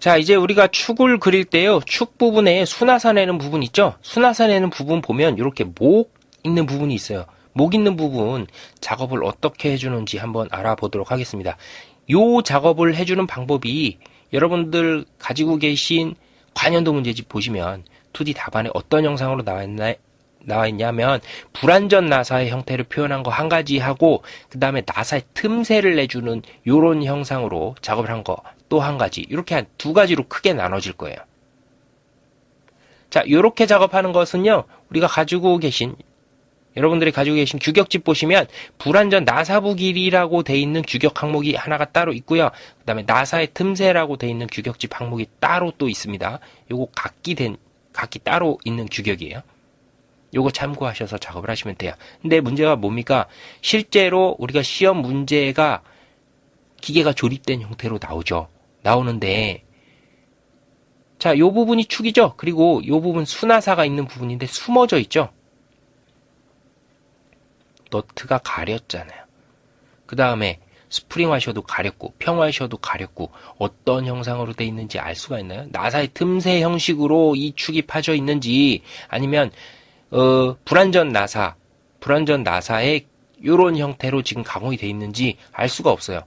자, 이제 우리가 축을 그릴 때요. 축 부분에 수나사 내는 부분 있죠? 수나사 내는 부분 보면 이렇게 목 있는 부분이 있어요. 목 있는 부분 작업을 어떻게 해주는지 한번 알아보도록 하겠습니다. 요 작업을 해주는 방법이 여러분들 가지고 계신 관연도 문제집 보시면 2D 답안에 어떤 영상으로 나와 있나 나와 있냐면 불완전 나사의 형태를 표현한 거 한 가지 하고 그 다음에 나사의 틈새를 내주는 요런 형상으로 작업을 한 거 또 한 가지 이렇게 한 두 가지로 크게 나눠질 거예요. 자, 요렇게 작업하는 것은요 우리가 가지고 계신 여러분들이 가지고 계신 규격집 보시면 불완전 나사부 길이라고 돼 있는 규격 항목이 하나가 따로 있고요. 그 다음에 나사의 틈새라고 돼 있는 규격집 항목이 따로 또 있습니다. 요거 각기 된 각기 따로 있는 규격이에요. 요거 참고하셔서 작업을 하시면 돼요. 근데 문제가 뭡니까? 실제로 우리가 시험 문제가 기계가 조립된 형태로 나오죠. 나오는데 자, 요 부분이 축이죠. 그리고 요 부분 수나사가 있는 부분인데 숨어져 있죠. 너트가 가렸잖아요. 그 다음에 스프링 와셔도 가렸고 평 와셔도 가렸고 어떤 형상으로 돼 있는지 알 수가 있나요? 나사의 틈새 형식으로 이 축이 파져 있는지 아니면 어, 불완전 나사, 불완전 나사의 요런 형태로 지금 가공이 돼 있는지 알 수가 없어요.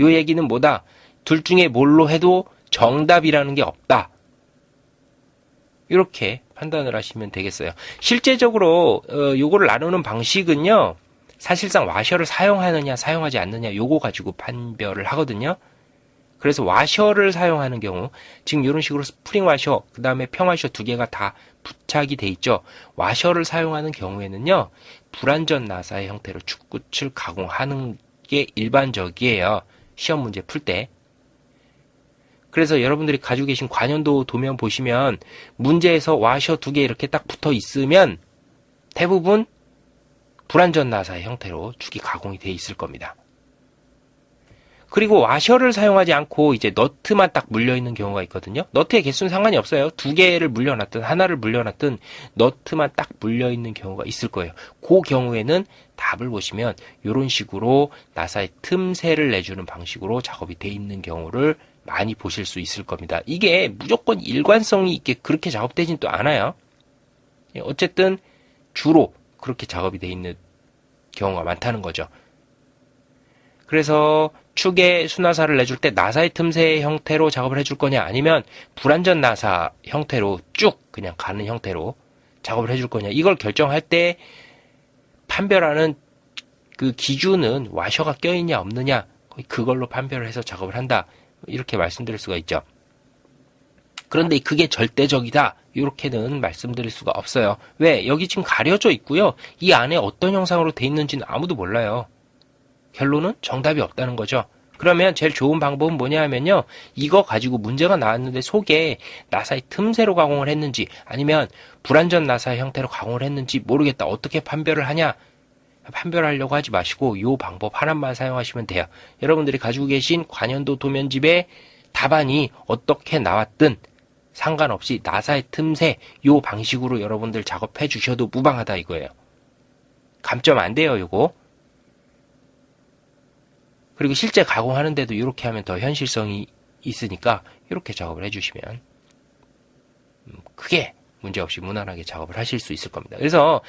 요 얘기는 뭐다? 둘 중에 뭘로 해도 정답이라는 게 없다. 이렇게 판단을 하시면 되겠어요. 실제적으로 어, 요거를 나누는 방식은요. 사실상 와셔를 사용하느냐 사용하지 않느냐 요거 가지고 판별을 하거든요. 그래서 와셔를 사용하는 경우 지금 이런 식으로 스프링 와셔 그 다음에 평와셔 두 개가 다 부착이 돼 있죠. 와셔를 사용하는 경우에는요 불완전 나사의 형태로 축구을 가공하는 게 일반적이에요. 시험 문제 풀 때. 그래서 여러분들이 가지고 계신 관연도 도면 보시면 문제에서 와셔 두 개 이렇게 딱 붙어 있으면 대부분 불완전 나사의 형태로 축이 가공이 돼 있을 겁니다. 그리고 와셔를 사용하지 않고 이제 너트만 딱 물려 있는 경우가 있거든요. 너트의 개수는 상관이 없어요. 두 개를 물려놨든 하나를 물려놨든 너트만 딱 물려 있는 경우가 있을 거예요. 그 경우에는 답을 보시면 이런 식으로 나사의 틈새를 내주는 방식으로 작업이 돼 있는 경우를 많이 보실 수 있을 겁니다. 이게 무조건 일관성이 있게 그렇게 작업되진 또 않아요. 어쨌든 주로 그렇게 작업이 돼 있는 경우가 많다는 거죠. 그래서 축에 수나사를 내줄 때 나사의 틈새 형태로 작업을 해줄 거냐 아니면 불완전 나사 형태로 쭉 그냥 가는 형태로 작업을 해줄 거냐 이걸 결정할 때 판별하는 그 기준은 와셔가 껴있냐 없느냐 그걸로 판별을 해서 작업을 한다 이렇게 말씀드릴 수가 있죠. 그런데 그게 절대적이다 이렇게는 말씀드릴 수가 없어요. 왜 여기 지금 가려져 있고요. 이 안에 어떤 형상으로 돼 있는지는 아무도 몰라요. 결론은 정답이 없다는 거죠. 그러면 제일 좋은 방법은 뭐냐 하면요. 이거 가지고 문제가 나왔는데 속에 나사의 틈새로 가공을 했는지 아니면 불완전 나사의 형태로 가공을 했는지 모르겠다. 어떻게 판별을 하냐? 판별하려고 하지 마시고 이 방법 하나만 사용하시면 돼요. 여러분들이 가지고 계신 관연도 도면집의 답안이 어떻게 나왔든 상관없이 나사의 틈새 요 방식으로 여러분들 작업해 주셔도 무방하다 이거예요. 감점 안 돼요, 요거. 그리고 실제 가공하는데도 이렇게 하면 더 현실성이 있으니까 이렇게 작업을 해주시면 음, 크게 문제없이 무난하게 작업을 하실 수 있을 겁니다. 그래서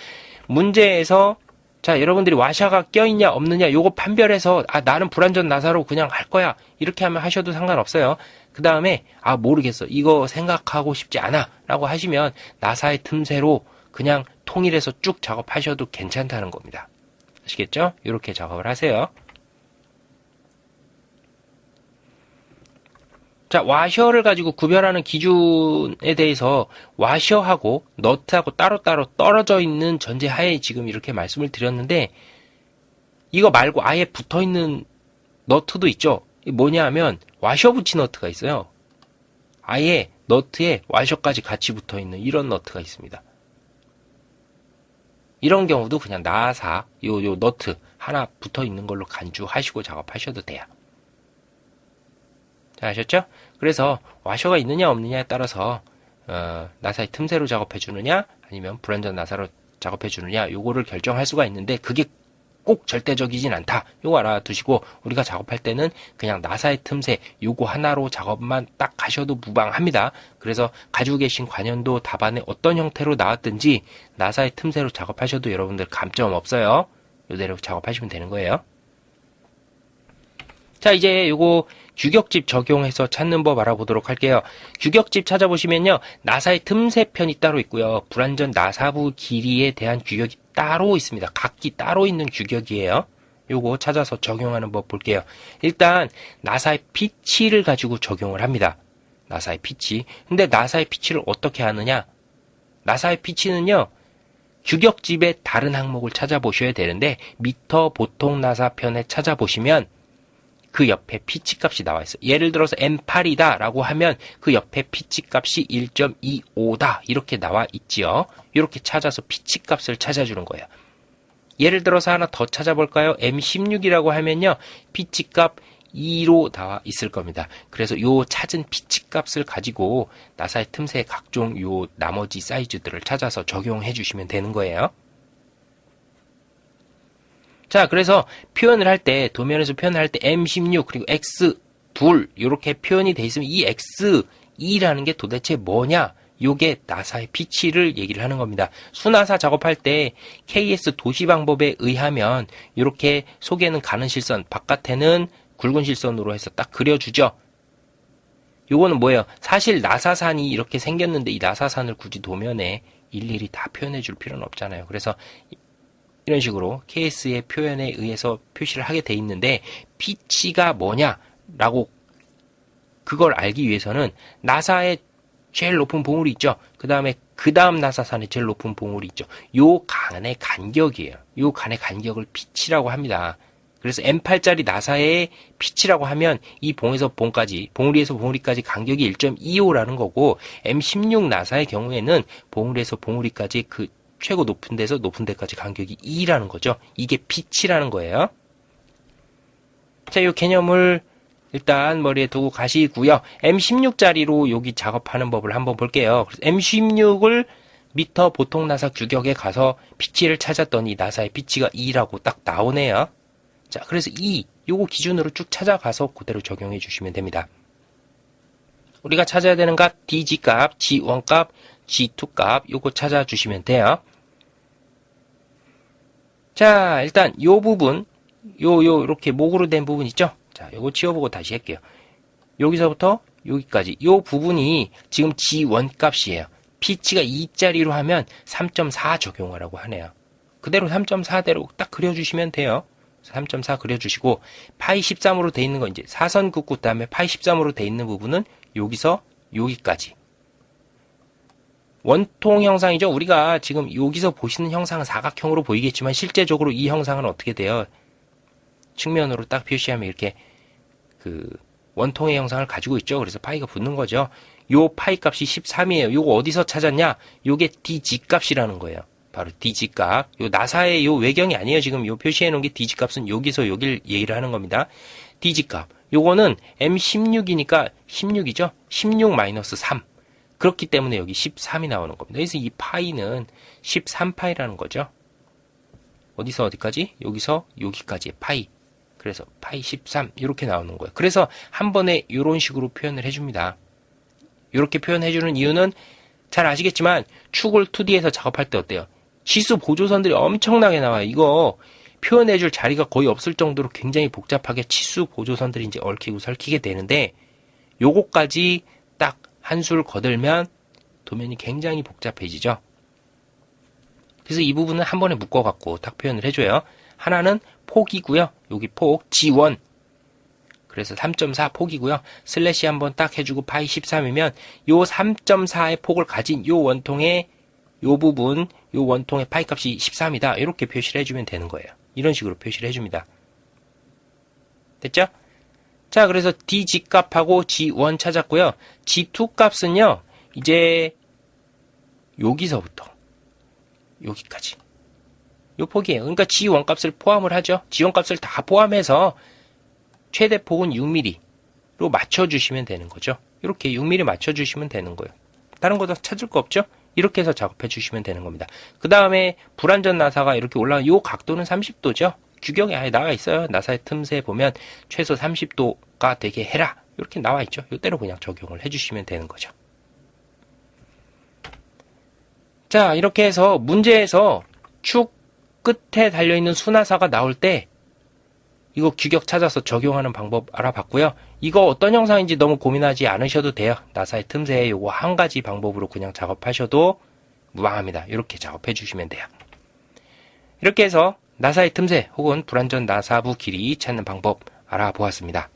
문제에서 자 여러분들이 와샤가 껴있냐 없느냐 요거 판별해서 아 나는 불완전 나사로 그냥 할 거야 이렇게 하면 하셔도 상관없어요. 그 다음에 아 모르겠어 이거 생각하고 싶지 않아 라고 하시면 나사의 틈새로 그냥 통일해서 쭉 작업하셔도 괜찮다는 겁니다. 아시겠죠? 이렇게 작업을 하세요. 자, 와셔를 가지고 구별하는 기준에 대해서 와셔하고 너트하고 따로따로 떨어져 있는 전제 하에 지금 이렇게 말씀을 드렸는데 이거 말고 아예 붙어 있는 너트도 있죠. 뭐냐 하면 와셔 붙인 너트가 있어요. 아예 너트에 와셔까지 같이 붙어 있는 이런 너트가 있습니다. 이런 경우도 그냥 나사, 요, 요 너트 하나 붙어 있는 걸로 간주하시고 작업하셔도 돼요. 자, 아셨죠? 그래서 와셔가 있느냐 없느냐에 따라서 어, 나사의 틈새로 작업해 주느냐 아니면 불완전 나사로 작업해 주느냐 요거를 결정할 수가 있는데 그게 꼭 절대적이진 않다. 요거 알아두시고 우리가 작업할 때는 그냥 나사의 틈새 요거 하나로 작업만 딱 하셔도 무방합니다. 그래서 가지고 계신 관연도 답안에 어떤 형태로 나왔든지 나사의 틈새로 작업하셔도 여러분들 감점 없어요. 요대로 작업하시면 되는 거예요. 자, 이제 요거 규격집 적용해서 찾는 법 알아보도록 할게요. 규격집 찾아보시면요. 나사의 틈새 편이 따로 있고요. 불완전 나사부 길이에 대한 규격이 따로 있습니다. 각기 따로 있는 규격이에요. 요거 찾아서 적용하는 법 볼게요. 일단 나사의 피치를 가지고 적용을 합니다. 나사의 피치. 근데 나사의 피치를 어떻게 하느냐? 나사의 피치는요. 규격집의 다른 항목을 찾아보셔야 되는데 미터 보통 나사 편에 찾아보시면 그 옆에 피치 값이 나와 있어요. 예를 들어서 M8이다 라고 하면 그 옆에 피치 값이 1.25다 이렇게 나와 있지요. 이렇게 찾아서 피치 값을 찾아주는 거예요. 예를 들어서 하나 더 찾아볼까요? M16이라고 하면요. 피치 값 2로 나와 있을 겁니다. 그래서 요 찾은 피치 값을 가지고 나사의 틈새 각종 요 나머지 사이즈들을 찾아서 적용해 주시면 되는 거예요. 자, 그래서 표현을 할 때, 도면에서 표현을 할 때 M16 그리고 X2 이렇게 표현이 돼 있으면 이 X2라는 게 도대체 뭐냐? 요게 나사의 피치를 얘기를 하는 겁니다. 수나사 작업할 때 KS 도시 방법에 의하면 이렇게 속에는 가는 실선, 바깥에는 굵은 실선으로 해서 딱 그려주죠. 요거는 뭐예요? 사실 나사산이 이렇게 생겼는데 이 나사산을 굳이 도면에 일일이 다 표현해 줄 필요는 없잖아요. 그래서 이런 식으로 KS의 표현에 의해서 표시를 하게 돼 있는데 피치가 뭐냐라고 그걸 알기 위해서는 나사의 제일 높은 봉우리 있죠. 그 다음에 그 다음 나사산의 제일 높은 봉우리 있죠. 요 간의 간격이에요. 요 간의 간격을 피치라고 합니다. 그래서 M8짜리 나사의 피치라고 하면 이 봉에서 봉까지, 봉우리에서 봉우리까지 간격이 1.25라는 거고 M16 나사의 경우에는 봉우리에서 봉우리까지 그 최고 높은 데서 높은 데까지 간격이 2라는 거죠. 이게 피치라는 거예요. 자, 이 개념을 일단 머리에 두고 가시고요. M16짜리로 여기 작업하는 법을 한번 볼게요. M16을 미터 보통 나사 규격에 가서 피치를 찾았더니 나사의 피치가 2라고 딱 나오네요. 자, 그래서 2, 요거 기준으로 쭉 찾아가서 그대로 적용해 주시면 됩니다. 우리가 찾아야 되는 값, DG 값, G1 값, G2 값, 요거 찾아주시면 돼요. 자, 일단 요 부분, 요, 요, 이렇게 목으로 된 부분 있죠? 자, 요거 치워보고 다시 할게요. 여기서부터 여기까지. 요 부분이 지금 G1 값이에요. 피치가 2짜리로 하면 3.4 적용하라고 하네요. 그대로 3.4대로 딱 그려주시면 돼요. 3.4 그려주시고, 파이 13으로 돼 있는 거 이제 사선 긋고 다음에 파이 13으로 돼 있는 부분은 여기서 여기까지. 원통 형상이죠. 우리가 지금 여기서 보시는 형상은 사각형으로 보이겠지만 실제적으로 이 형상은 어떻게 돼요? 측면으로 딱 표시하면 이렇게 그 원통의 형상을 가지고 있죠. 그래서 파이가 붙는 거죠. 요 파이 값이 13이에요. 요거 어디서 찾았냐? 요게 DG 값이라는 거예요. 바로 DG 값. 요 나사의 요 외경이 아니에요. 지금 요 표시해 놓은 게 DG 값은 여기서 여길 얘기를 하는 겁니다. DG 값. 요거는 M16이니까 16이죠. 16 마이너스 3. 그렇기 때문에 여기 13이 나오는 겁니다. 그래서 이 파이는 13파이라는 거죠. 어디서 어디까지? 여기서 여기까지의 파이. 그래서 파이 13 이렇게 나오는 거예요. 그래서 한 번에 이런 식으로 표현을 해줍니다. 이렇게 표현해주는 이유는 잘 아시겠지만 축을 2D에서 작업할 때 어때요? 지수 보조선들이 엄청나게 나와요. 이거 표현해줄 자리가 거의 없을 정도로 굉장히 복잡하게 치수 보조선들이 이제 얽히고 설키게 되는데 요거까지 딱 한술 거들면 도면이 굉장히 복잡해지죠. 그래서 이 부분은 한 번에 묶어갖고 딱 표현을 해줘요. 하나는 폭이고요. 여기 폭 G1 그래서 3.4 폭이고요. 슬래시 한번 딱 해주고 파이 13이면 요 3.4의 폭을 가진 요 원통의 요 부분 요 원통의 파이 값이 13이다. 이렇게 표시를 해주면 되는 거예요. 이런 식으로 표시를 해줍니다. 됐죠? 자, 그래서 DG 값하고 G1 찾았고요. G2 값은요, 이제 여기서부터 여기까지. 요 폭이에요. 그러니까 G1 값을 포함을 하죠. G1 값을 다 포함해서 최대 폭은 6mm로 맞춰주시면 되는 거죠. 이렇게 6mm 맞춰주시면 되는 거예요. 다른 거 더 찾을 거 없죠? 이렇게 해서 작업해 주시면 되는 겁니다. 그 다음에 불완전 나사가 이렇게 올라간 요 각도는 30도죠. 규격이 아예 나와 있어요. 나사의 틈새 보면 최소 30도가 되게 해라. 이렇게 나와 있죠. 이대로 그냥 적용을 해주시면 되는 거죠. 자, 이렇게 해서 문제에서 축 끝에 달려있는 순화사가 나올 때 이거 규격 찾아서 적용하는 방법 알아봤고요. 이거 어떤 영상인지 너무 고민하지 않으셔도 돼요. 나사의 틈새에 요거 한 가지 방법으로 그냥 작업하셔도 무방합니다. 이렇게 작업해 주시면 돼요. 이렇게 해서 나사의 틈새 혹은 불완전 나사부 길이 찾는 방법 알아보았습니다.